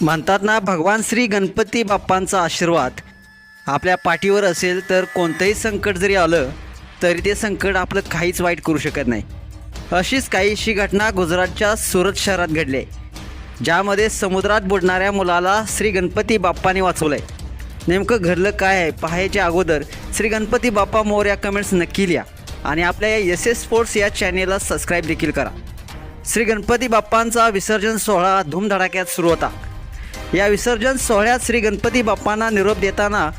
म्हणतात ना भगवान श्री गणपती बाप्पांचा आशीर्वाद. आपल्या पाठीवर असेल तर कोणतंही संकट जरी आलं तरी ते संकट आपलं काहीच वाईट करू शकत नाही. अशीच काहीशी घटना गुजरातच्या सुरत शहरात घडली. आहे ज्यामध्ये समुद्रात बुडणाऱ्या मुलाला श्री गणपती बाप्पाने वाचवलं आहे नेमकं घडलं काय आहे पाहायच्या अगोदर श्री गणपती बाप्पा मोर या कमेंट्स नक्की लिहा आणि आपल्या या एस एस स्पोर्ट्स या चॅनेलला सबस्क्राईब देखील करा. श्री गणपती बाप्पांचा विसर्जन सोहळा धूमधडाक्यात सुरू होता. या विसर्जन सोहळ्यात श्री गणपती बाप्पांना निरोप देताना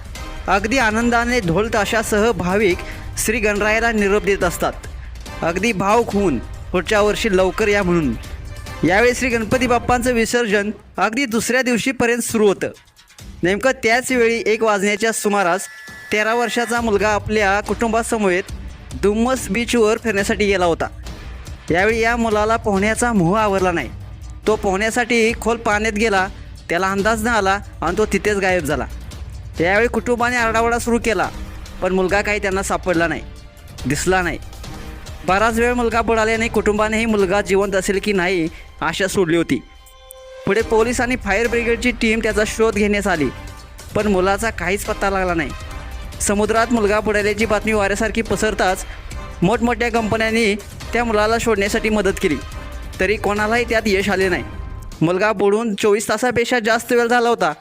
अगदी आनंदाने ढोल ताशासह भाविक श्री गणरायाला निरोप देत असतात. अगदी भावुक होऊन पुढच्या वर्षी लवकर या म्हणून. यावेळी श्री गणपती बाप्पांचं विसर्जन अगदी दुसऱ्या दिवशीपर्यंत सुरू होतं. नेमकं त्याच वेळी एक वाजण्याच्या सुमारास तेरा वर्षाचा मुलगा आपल्या कुटुंबासमवेत दुम्मस बीचवर फिरण्यासाठी गेला होता. यावेळी या मुलाला पोहण्याचा मोह आवरला नाही. तो पोहण्यासाठी खोल पाण्यात गेला त्याला अंदाज न आला आणि तो तिथेच गायब झाला. यावेळी कुटुंबाने आरडाओरडा सुरू केला पण मुलगा काही त्यांना सापडला नाही दिसला नाही. बराच वेळ मुलगा बुडाल्याने कुटुंबानेही मुलगा जिवंत असेल की नाही आशा सोडली होती. पुढे पोलीस आणि फायर ब्रिगेडची टीम त्याचा शोध घेण्यास आली पण मुलाचा काहीच पत्ता लागला नाही. समुद्रात मुलगा बुडाल्याची बातमी वाऱ्यासारखी पसरताच मोठमोठ्या कंपन्यांनी त्या मुलाला शोधण्यासाठी मदत केली तरी कोणालाही त्यात यश आले नाही. मुलगा बुडून चोवीस तासापेक्षा जास्त वेळ झाला होता.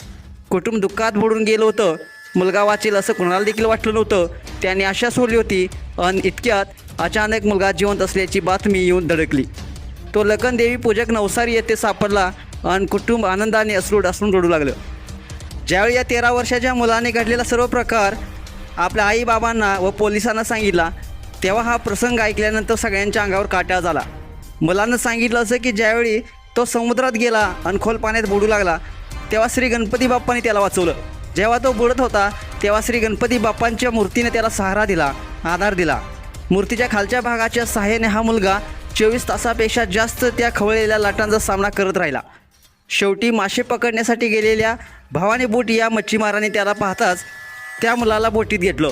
कुटुंब दुःखात बुडून गेलं होतं. मुलगा वाचेल असं कुणाला देखील वाटलं नव्हतं. त्याने आशा सोडली होती. आणि इतक्यात अचानक मुलगा जिवंत असल्याची बातमी येऊन धडकली. तो लखनदेवी पूजक नवसारी येथे सापडला आणि कुटुंब आनंदाने अश्रू असून रडू लागलं. ज्यावेळी या तेरा वर्षाच्या मुलाने घडलेला सर्व प्रकार आपल्या आईबाबांना व पोलिसांना सांगितला तेव्हा हा प्रसंग ऐकल्यानंतर सगळ्यांच्या अंगावर काटा झाला. मुलानं सांगितलं असं की ज्यावेळी तो समुद्रात गेला आणि खोल पाण्यात बुडू लागला तेव्हा श्री गणपती बाप्पाने त्याला वाचवलं. जेव्हा तो बुडत होता तेव्हा श्री गणपती बाप्पांच्या मूर्तीने त्याला सहारा दिला आधार दिला. मूर्तीच्या खालच्या भागाच्या सहाय्याने हा मुलगा चोवीस तासापेक्षा जास्त त्या खवळलेल्या लाटांचा सामना करत राहिला. शेवटी मासे पकडण्यासाठी गेलेल्या भावानी बोट या मच्छीमाराने त्याला पाहताच त्या मुलाला बोटीत घेतलं.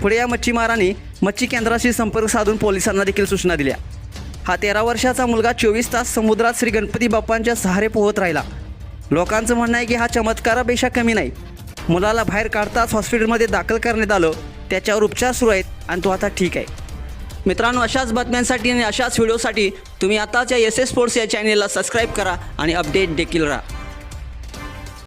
पुढे या मच्छीमाराने मच्छी केंद्राशी संपर्क साधून पोलिसांना देखील सूचना दिल्या. हा तेरा वर्षाचा मुलगा चोवीस तास समुद्रात श्री गणपती बाप्पांच्या सहारे पोहत राहिला. लोकांचं म्हणणं आहे की हा चमत्कारापेक्षा कमी नाही. मुलाला बाहेर काढताच हॉस्पिटलमध्ये दाखल करण्यात आलं त्याच्यावर उपचार सुरू आहेत आणि तो आता ठीक आहे. मित्रांनो अशाच बातम्यांसाठी आणि अशाच व्हिडिओसाठी तुम्ही आताच या एस एस स्पोर्ट्स या चॅनेलला सबस्क्राईब करा आणि अपडेट देखील राहा.